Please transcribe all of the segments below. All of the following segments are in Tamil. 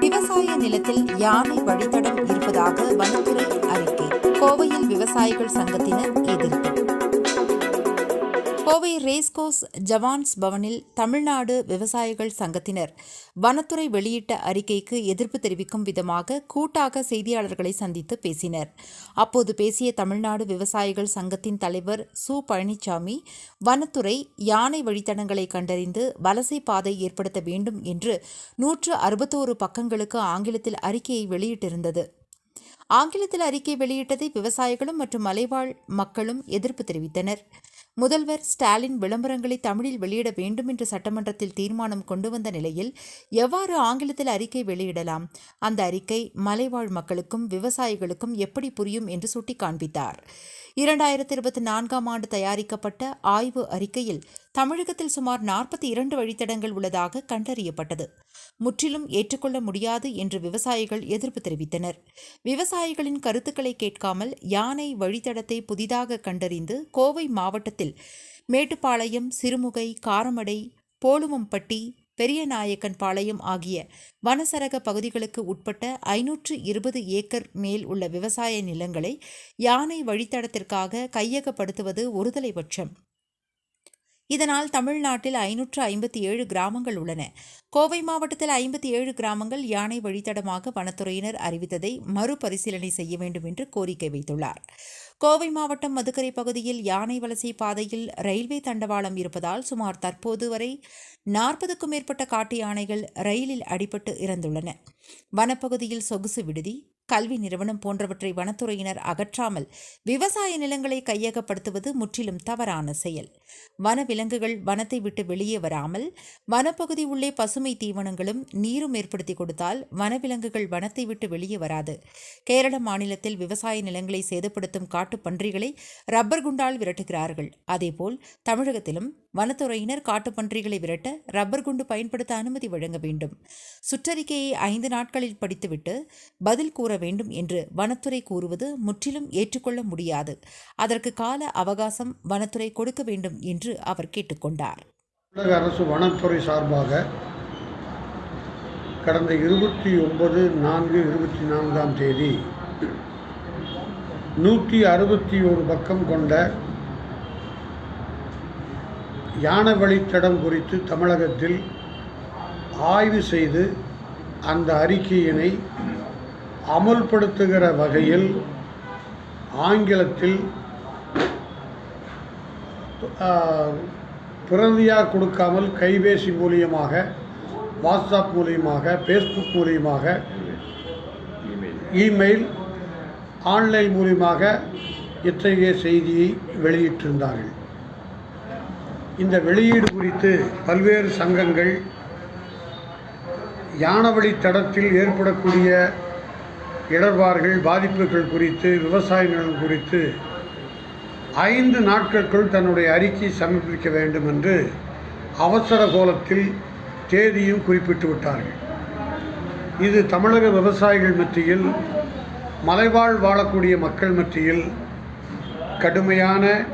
விவசாய நிலத்தில் யானை வழித்தடம் இருப்பதாக வனத்துறை அறிக்கை. கோவையில் விவசாயிகள் சங்கத்தினர் எதிர்ப்பு. கோவை ரேஸ்கோஸ் ஜவான்ஸ் பவனில் தமிழ்நாடு விவசாயிகள் சங்கத்தினர் வனத்துறை வெளியிட்ட அறிக்கைக்கு எதிர்ப்பு தெரிவிக்கும் விதமாக கூட்டாக செய்தியாளர்களை சந்தித்து பேசினர். அப்போது பேசிய தமிழ்நாடு விவசாயிகள் சங்கத்தின் தலைவர் சு. பழனிசாமி வனத்துறை யானை வழித்தடங்களை கண்டறிந்து வலசை பாதை ஏற்படுத்த வேண்டும் என்று நூற்று அறுபத்தோரு பக்கங்களுக்கு ஆங்கிலத்தில் அறிக்கையை வெளியிட்டிருந்தது. ஆங்கிலத்தில் அறிக்கை வெளியிட்டதை விவசாயிகளும் மற்றும் மலைவாழ் மக்களும் எதிர்ப்பு தெரிவித்தனர். முதல்வர் ஸ்டாலின் விளம்பரங்களை தமிழில் வெளியிட வேண்டும் என்று சட்டமன்றத்தில் தீர்மானம் கொண்டு வந்த நிலையில் எவ்வாறு ஆங்கிலத்தில் அறிக்கை வெளியிடலாம்? அந்த அறிக்கை மலைவாழ் மக்களுக்கும் விவசாயிகளுக்கும் எப்படி புரியும் என்று சுட்டி காண்பித்தார் இரண்டாயிரத்தி இருபத்தி நான்காம் ஆண்டு தயாரிக்கப்பட்ட ஆய்வு அறிக்கையில் தமிழகத்தில் சுமார் நாற்பத்தி இரண்டு வழித்தடங்கள் உள்ளதாக கண்டறியப்பட்டது. முற்றிலும் ஏற்றுக்கொள்ள முடியாது என்று விவசாயிகள் எதிர்ப்பு தெரிவித்தனர். விவசாயிகளின் கருத்துக்களை கேட்காமல் யானை வழித்தடத்தை புதிதாக கண்டறிந்து கோவை மாவட்டத்தில் மேட்டுப்பாளையம் சிறுமுகை காரமடை போலுவம்பட்டி பெரியநாயக்கன் பாளையம் ஆகிய வனசரக பகுதிகளுக்கு உட்பட்ட ஐநூற்று இருபது ஏக்கர் மேல் உள்ள விவசாய நிலங்களை யானை வழித்தடத்திற்காக கையகப்படுத்துவது ஒருதலைபட்சம் இதனால் தமிழ்நாட்டில் ஐநூற்று ஐம்பத்தி ஏழு கிராமங்கள் உள்ளன. கோவை மாவட்டத்தில் ஐம்பத்தி ஏழு கிராமங்கள் யானை வழித்தடமாக வனத்துறையினர் அறிவித்ததை மறுபரிசீலனை செய்ய வேண்டும் என்று கோரிக்கை வைத்துள்ளார். கோவை மாவட்டம் மதுக்கரை பகுதியில் யானை வலசை பாதையில் ரயில்வே தண்டவாளம் இருப்பதால் சுமார் தற்போது வரை நாற்பதுக்கும் மேற்பட்ட காட்டு யானைகள் ரயிலில் அடிபட்டு இறந்துள்ளன. வனப்பகுதியில் சொகுசு விடுதி கல்வி நிறுவனம் போன்றவற்றை வனத்துறையினர் அகற்றாமல் விவசாய நிலங்களை கையகப்படுத்துவது முற்றிலும் தவறான செயல். வனவிலங்குகள் வனத்தை விட்டு வெளியே வராமல் வனப்பகுதி உள்ளே பசுமை தீவனங்களும் நீரும் ஏற்படுத்தி கொடுத்தால் வனவிலங்குகள் வனத்தை விட்டு வெளியே வராது. கேரள மாநிலத்தில் விவசாய நிலங்களை சேதப்படுத்தும் காட்டு பன்றிகளை ரப்பர் குண்டால் விரட்டுகிறார்கள். அதேபோல் தமிழகத்திலும் வனத்துறையினர் காட்டுப்பன்றிகளை விரட்ட ரப்பர் குண்டு பயன்படுத்த அனுமதி வழங்க வேண்டும். சுற்றறிக்கையை ஐந்து நாட்களில் படித்துவிட்டு பதில் கூற வேண்டும் என்று வனத்துறை கூறுவது முற்றிலும் ஏற்றுக்கொள்ள முடியாது. அதற்கு கால அவகாசம் வனத்துறை கொடுக்க வேண்டும் என்று அவர் கேட்டுக்கொண்டார். தமிழக அரசு வனத்துறை சார்பாக கடந்த இருபத்தி ஒன்பது நான்கு இருபத்தி நான்காம் தேதி நூற்றி அறுபத்தி ஒரு பக்கம் கொண்ட யானை வழித்தடம் குறித்து தமிழகத்தில் ஆய்வு செய்து அந்த அறிக்கையினை அமுல்படுத்துகிற வகையில் ஆங்கிலத்தில் பிரதியாக கொடுக்காமல் கைபேசி மூலியமாக வாட்ஸ்அப் மூலியமாக ஃபேஸ்புக் மூலியமாக இமெயில் ஆன்லைன் மூலியமாக இத்தகைய செய்தியை வெளியிட்டிருந்தார்கள். இந்த வெளியீடு குறித்து பல்வேறு சங்கங்கள் யானவழி தடத்தில் ஏற்படக்கூடிய இடர்பாடுகள் பாதிப்புகள் குறித்து விவசாய நிலம் குறித்து ஐந்து நாட்களுக்குள் தன்னுடைய அறிக்கை சமர்ப்பிக்க வேண்டும் என்று அவசர கோலத்தில் தேதியும் குறிப்பிட்டு விட்டார்கள். இது தமிழக விவசாயிகள் மத்தியில் மலைவாழ் வாழக்கூடிய மக்கள் மத்தியில் கடுமையான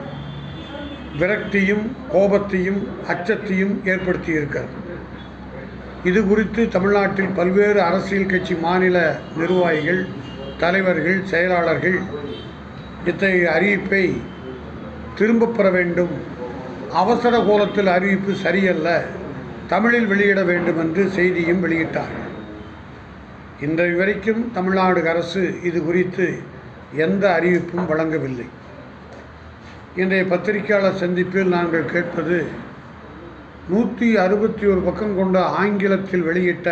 விரக்தியும் கோபத்தையும் அச்சத்தையும் ஏற்படுத்தி இருக்கிறது இது குறித்து தமிழ்நாட்டில் பல்வேறு அரசியல் கட்சி மாநில நிர்வாகிகள் தலைவர்கள் செயலாளர்கள் இத்தகைய அறிவிப்பை திரும்பப் பெற வேண்டும். அவசர கோலத்தில் அறிவிப்பு சரியல்ல. தமிழில் வெளியிட வேண்டும் என்று செய்தியும் வெளியிட்டார்கள் இன்றைய வரைக்கும் தமிழ்நாடு அரசு இது குறித்து எந்த அறிவிப்பும் வழங்கவில்லை. இன்றைய பத்திரிகையாளர் சந்திப்பில் நாங்கள் கேட்பது நூற்றி அறுபத்தி ஒரு பக்கம் கொண்ட ஆங்கிலத்தில் வெளியிட்ட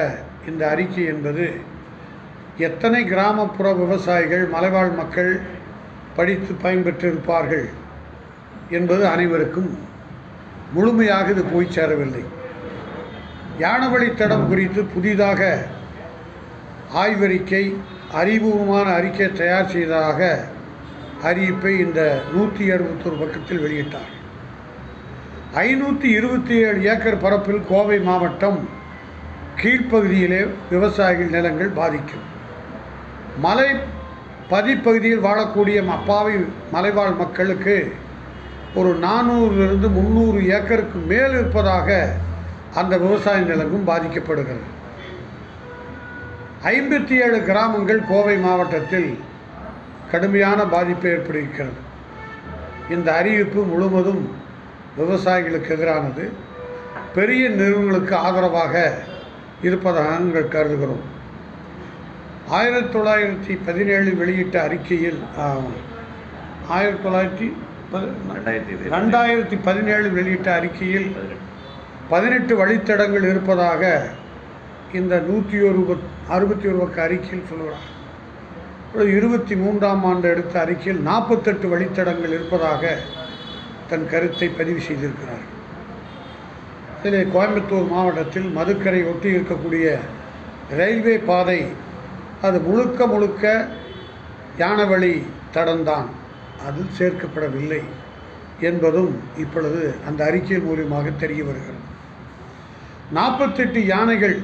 இந்த அறிக்கை என்பது எத்தனை கிராமப்புற விவசாயிகள் மலைவாழ் மக்கள் படித்து பயன்பெற்றிருப்பார்கள் என்பது அனைவருக்கும் முழுமையாக இது போய் சேரவில்லை. யானவழித்தடம் குறித்து புதிதாக ஆய்வறிக்கை அறிவுபூர்வமான அறிக்கை தயார் செய்ததாக அறிவிப்பை இந்த நூற்றி அறுபத்தொரு பக்கத்தில் வெளியிட்டார். ஐநூற்றி இருபத்தி ஏழு ஏக்கர் பரப்பில் கோவை மாவட்டம் கீழ்ப்பகுதியிலே விவசாயிகள் நிலங்கள் பாதிக்கும். மலை பதிப்பகுதியில் வாழக்கூடிய அப்பாவி மலைவாழ் மக்களுக்கு ஒரு நானூறுலேருந்து முந்நூறு ஏக்கருக்கு மேல் இருப்பதாக அந்த விவசாய நிலங்கும் பாதிக்கப்படுகிறது. ஐம்பத்தி ஏழு கிராமங்கள் கோவை மாவட்டத்தில் கடுமையான பாதிப்பை ஏற்படுகிறது இந்த அறிவிப்பு முழுவதும் விவசாயிகளுக்கு எதிரானது. பெரிய நிறுவனங்களுக்கு ஆதரவாக இருப்பதாக நாங்கள் கருதுகிறோம். ஆயிரத்தி தொள்ளாயிரத்தி பதினேழில் வெளியிட்ட அறிக்கையில் ஆயிரத்தி தொள்ளாயிரத்தி ரெண்டாயிரத்தி பதினேழில் வெளியிட்ட அறிக்கையில் பதினெட்டு. வழித்தடங்கள் இருப்பதாக இந்த நூற்றி ஒரு அறுபத்தி ஒரு பக்க அறிக்கையில் சொல்கிறார் இருபத்தி மூன்றாம் ஆண்டு எடுத்த அறிக்கையில் நாற்பத்தெட்டு வழித்தடங்கள் இருப்பதாக தன் கருத்தை பதிவு செய்திருக்கிறார். இதில் கோயம்புத்தூர் மாவட்டத்தில் மதுக்கரை ஒட்டி இருக்கக்கூடிய ரயில்வே பாதை அது முழுக்க முழுக்க யானவழி தடம்தான். அதில் சேர்க்கப்படவில்லை என்பதும் இப்பொழுது அந்த அறிக்கை மூலியமாக தெரிய வருகிறது. நாற்பத்தெட்டு யானைகள்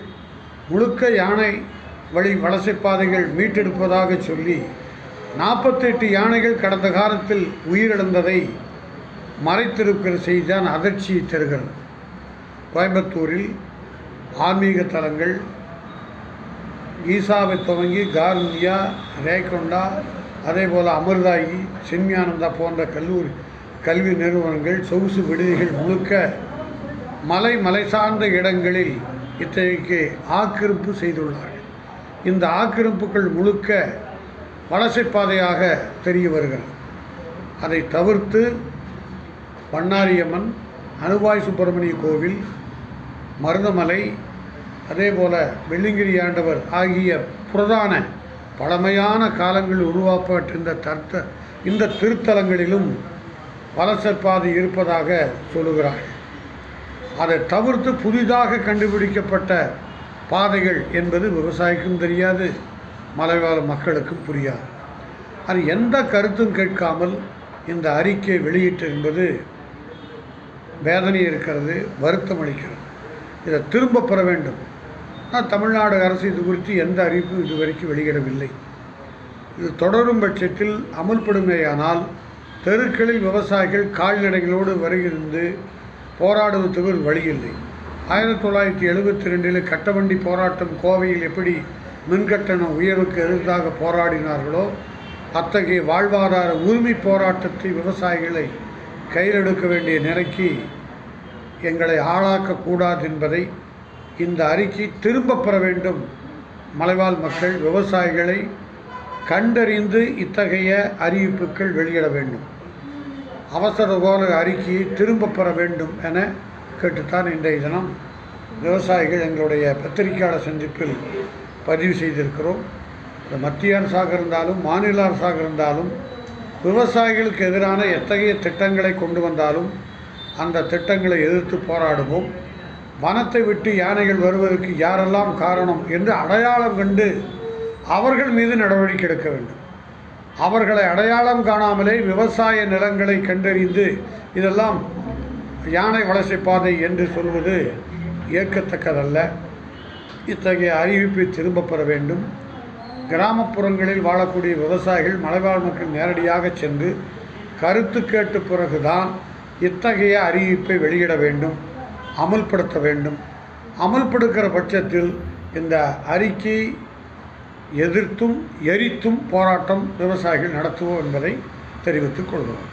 முழுக்க யானை வழி வலசைப்பாதைகள் மீட்டெடுப்பதாக சொல்லி நாற்பத்தெட்டு யானைகள் கடந்த காலத்தில் உயிரிழந்ததை மறைத்திருக்கிற செய்திதான் அதிர்ச்சியை தருகிறது. கோயம்புத்தூரில் ஆன்மீக தலங்கள் ஈசாவை துவங்கி கார்மியா ரேகொண்டா அதே போல் அமிர்தாயி சென்மியானந்தா போன்ற கல்லூரி கல்வி நிறுவனங்கள் சொகுசு விடுதிகள் முழுக்க மலை மலை சார்ந்த இடங்களில் இத்தகைக்கு ஆக்கிரமிப்பு செய்துள்ளார்கள். இந்த ஆக்கிரமிப்புகள் முழுக்க வலசைப்பாதையாக தெரிய வருகிறது. அதை தவிர்த்து பண்ணாரியம்மன் அனுபாய் சுப்பிரமணிய கோவில் மருதமலை அதே போல் வெள்ளிங்கிரி ஆண்டவர் ஆகிய பிரதான பழமையான காலங்களில் உருவாக்கப்பட்டிருந்த தர்த்த இந்த திருத்தலங்களிலும் வலசற்பாதை இருப்பதாக சொல்லுகிறார் அதை தவிர்த்து புதிதாக கண்டுபிடிக்கப்பட்ட பாதைகள் என்பது விவசாயிக்கும் தெரியாது மலைவாழ் மக்களுக்கும் புரியாது. அது எந்த கருத்தும் கேட்காமல் இந்த அறிக்கை வெளியிட்டு என்பது வேதனை இருக்கிறது வருத்தம் அளிக்கிறது. இதை திரும்ப பெற வேண்டும். ஆனால் தமிழ்நாடு அரசு இது குறித்து எந்த அறிவிப்பும் இதுவரைக்கும் வெளியிடவில்லை. இது தொடரும் பட்சத்தில் அமல்படுமேயானால் தெருக்களில் விவசாயிகள் கால்நடைகளோடு வருகிருந்து போராடுவதற்கு ஒரு வழியில்லை. ஆயிரத்தி தொள்ளாயிரத்தி எழுபத்தி ரெண்டில் கட்டவண்டி போராட்டம் கோவையில் எப்படி மின்கட்டண உயர்வுக்கு எதிராக போராடினார்களோ அத்தகைய வாழ்வாதார உரிமை போராட்டத்தை விவசாயிகளை கையில் எடுக்க வேண்டிய நிலைக்கு எங்களை ஆளாக்கக்கூடாது என்பதை இந்த அறிக்கை திரும்பப் பெற வேண்டும். மலைவாழ் மக்கள் விவசாயிகளை கண்டறிந்து இத்தகைய அறிவிப்புகள் வெளியிட வேண்டும். அவசர கோல அறிக்கையை திரும்பப் பெற வேண்டும் என கேட்டுத்தான் இன்றைய தினம் விவசாயிகள் எங்களுடைய பத்திரிகையாளர் சந்திப்பில் பதிவு செய்திருக்கிறோம். மத்திய அரசாக இருந்தாலும் மாநில அரசாக இருந்தாலும் விவசாயிகளுக்கு எதிரான எத்தகைய திட்டங்களை கொண்டு வந்தாலும் அந்த திட்டங்களை எதிர்த்து போராடுவோம். வனத்தை விட்டு யானைகள் வருவதற்கு யாரெல்லாம் காரணம் என்று அடையாளம் கண்டு அவர்கள் மீது நடவடிக்கை எடுக்க வேண்டும். அவர்களை அடையாளம் காணாமலே விவசாய நிலங்களை கண்டறிந்து இதெல்லாம் யானை வளர்ச்சி பாதை என்று சொல்வது ஏற்கத்தக்கதல்ல. இத்தகைய அறிவிப்பை திரும்பப் பெற வேண்டும். கிராமப்புறங்களில் வாழக்கூடிய விவசாயிகள் மலைவாழ் மக்கள் நேரடியாக சென்று கருத்து கேட்ட பிறகுதான் இத்தகைய அறிவிப்பை வெளியிட வேண்டும் அமல்படுத்த வேண்டும். அமல்படுத்துகிற பட்சத்தில் இந்த அறிக்கை எதிர்த்தும் எரித்தும் போராட்டம் விவசாயிகள் நடத்துவோம் என்பதை தெரிவித்துக் கொள்கிறோம்.